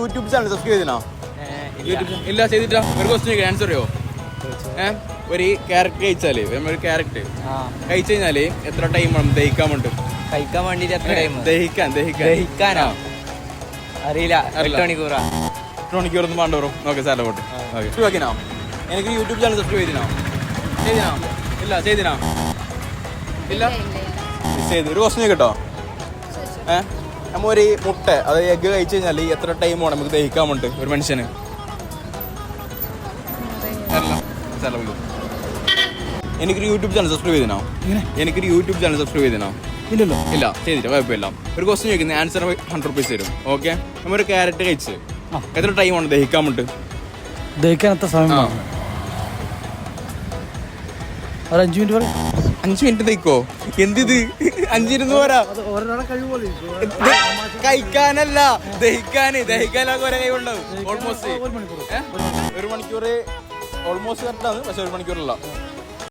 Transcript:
YouTube channel subscribe ചെയ്തോ YouTube ഇല്ല. ചെയ്തിട്ടാ ഒരു ക്വസ്റ്റ്യൻ ആൻസർ അറിയോ? ഏഹ് ഒരു ക്യാരക്ടർ കഴിച്ചാൽ ഒരു ക്യാരക്ടർ ആ. കഴിച്ചു കഴിഞ്ഞാൽ എത്ര ടൈം വേണം ദഹിക്കാൻ വേണ്ടി കഴിക്കാൻ വേണ്ടിട്ട് എത്ര ടൈം ദഹിക്കാൻ ദഹിക്കാൻ. ദഹിക്കാനോ? അറിയില്ല. എട്ട് മണിക്കൂറാ. എട്ട് മണിക്കൂറൊന്നും വേണ്ട വരും നോക്കി സാറിനെ പോട്ട്. ഓക്കെനാ എനിക്ക് യൂട്യൂബ് ചാനൽ സബ്സ്ക്രൈബ് ചെയ്തിനോ? ചെയ്തിനോ? ഇല്ല ചെയ്തിനോ? ഇല്ല? ചെയ്തു. ഒരു ക്വസ്റ്റ്യൻ കേട്ടോ. ഏഹ് നമ്മ ഒരു മുട്ട അത് എഗ്ഗ് കഴിച്ചു കഴിഞ്ഞാൽ എത്ര ടൈം വേണം നമുക്ക് ദഹിക്കാൻ വേണ്ടി ഒരു മനുഷ്യന്. എനിക്കൊരു യൂട്യൂബ് ചാനൽ സബ്സ്ക്രൈബ് ചെയ്തിനോ? എനിക്കൊരു യൂട്യൂബ് ചാനൽ സബ്സ്ക്രൈബ് ചെയ്തിനോ? ഇല്ലല്ലോ. ഇല്ല ചെയ്തില്ല കുഴപ്പമില്ല. ഒരു ക്വസ്റ്റ്യൻ ചോദിക്കുന്നത് ആൻസർ ഹൺഡ്രഡ് റുപ്പീസ് തരും. ഓക്കെ ഒരു ക്യാരറ്റ് കഴിച്ച് എത്ര ടൈം ആണ് ദഹിക്കാൻ വേണ്ടി ദഹിക്കാൻ എത്ര സമയം? ഒരു അഞ്ച് മിനിറ്റ് പറയും. അഞ്ച് മിനിറ്റ് ദഹിക്കോ എന്തിത്? അഞ്ചിരുന്ന് പോരാ. കഴിക്കാനല്ല ദഹിക്കാന്. ദഹിക്കാനൊക്കെ ഒരേ ഓൾമോസ്റ്റ് ഒരു മണിക്കൂർ. ഒരു കറക്റ്റ് ഓൾമോസ്റ്റ് കറക്റ്റാണ് പക്ഷെ ഒരു മണിക്കൂറല്ല.